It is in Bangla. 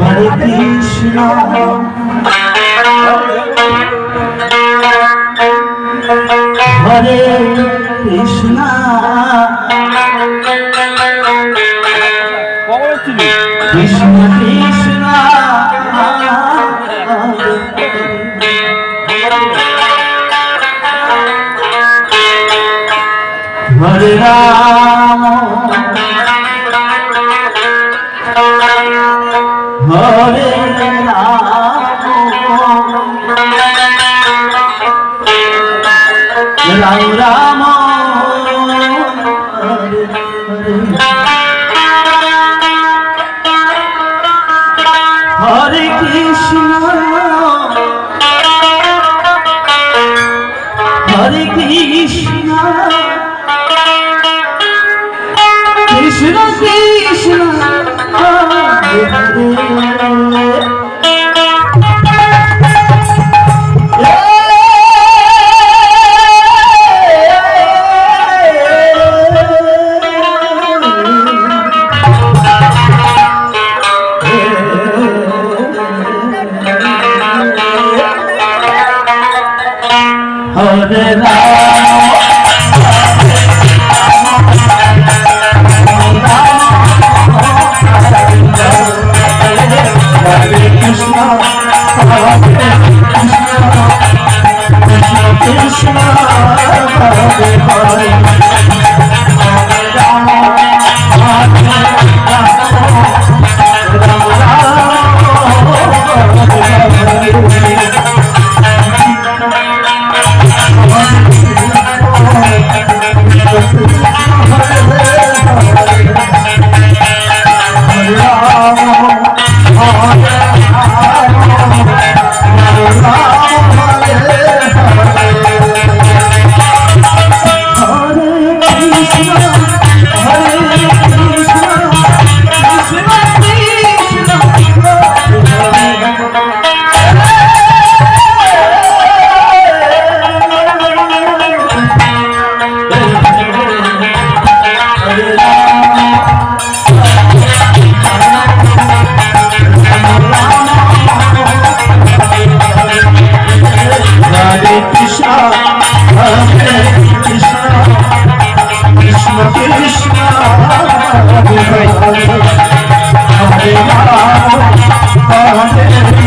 Hare Krishna Hare Krishna Krishna Krishna Hare Ram Hare Ram Ram. Hare Krishna. Hare Krishna. Krishna Krishna. Hare Hare Krishna, Krishna. Não, não, não.